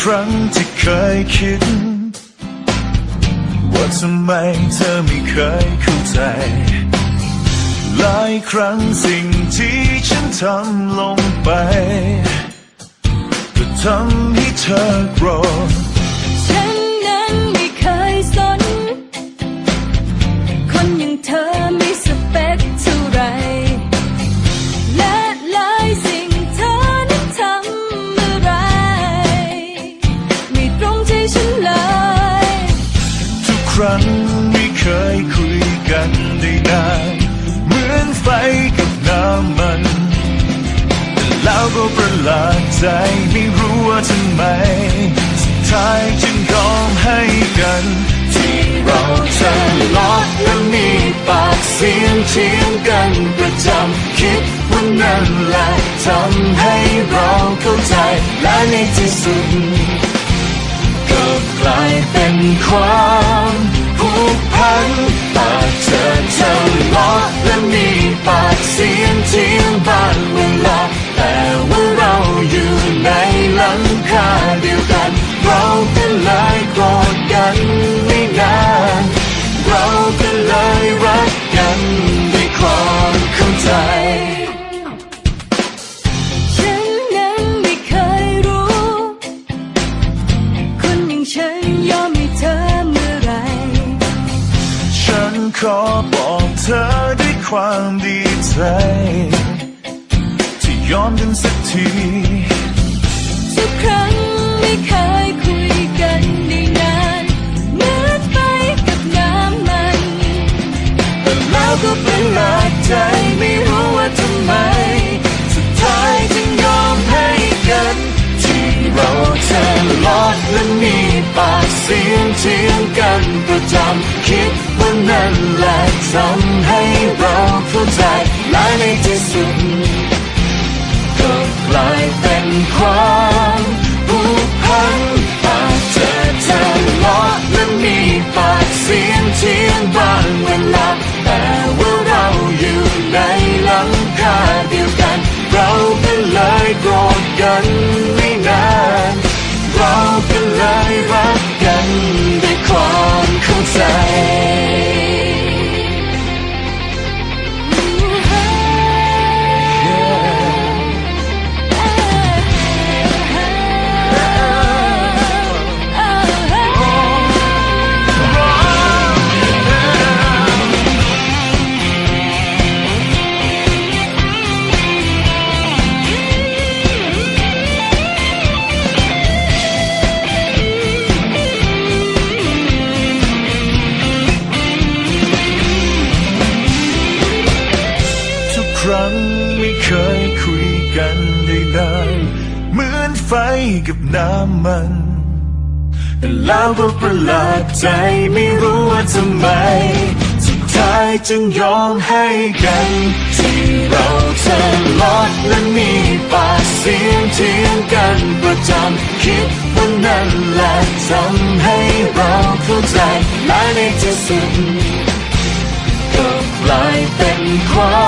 ครั้งที่เคยคิด ว่าทำไมเธอไม่เคยเข้าใจ หลายครั้งสิ่งที่ฉันทำลงไปก็ทำให้เธอโกรธ ใจไม่รู้ว่าทำไมสุดท้ายจึงยอมให้กัน ที่เราทะเลาะและมีปากเสียงเถียงกันประจำคิดว่านั่นแหละทำให้เราเข้าใจและในที่สุดก็กลายเป็นความ ความดีใจ ที่ยอมกันสักทีทุกครั้งไม่เคยคุยกันได้นานเหมือนไฟกับน้ำมัน แต่แล้วก็เประหลาใจไม่รู้ว่าทำไม สุดท้ายจึงยอมให้กัน ที่เราทะเลาะและมีปากเสียงเถียงกันประจำคิดว่า นั่นแหละทำให้เราเข้าใจและในที่สุดก็กลายเป็นความ รั้งไม่เคยคุยกันได้นานเหมือนไฟกับน้ำมันแต่แล้วก็ประหลาดใจไม่รู้ว่าทำไมสุดท้ายจึงยอมให้กัน ที่เราทะเลาะและมีปากเสียงเถียงกันประจำคิดว่านั่นแหละทำให้เราเข้าใจและในที่สุดก็กลายเป็นความ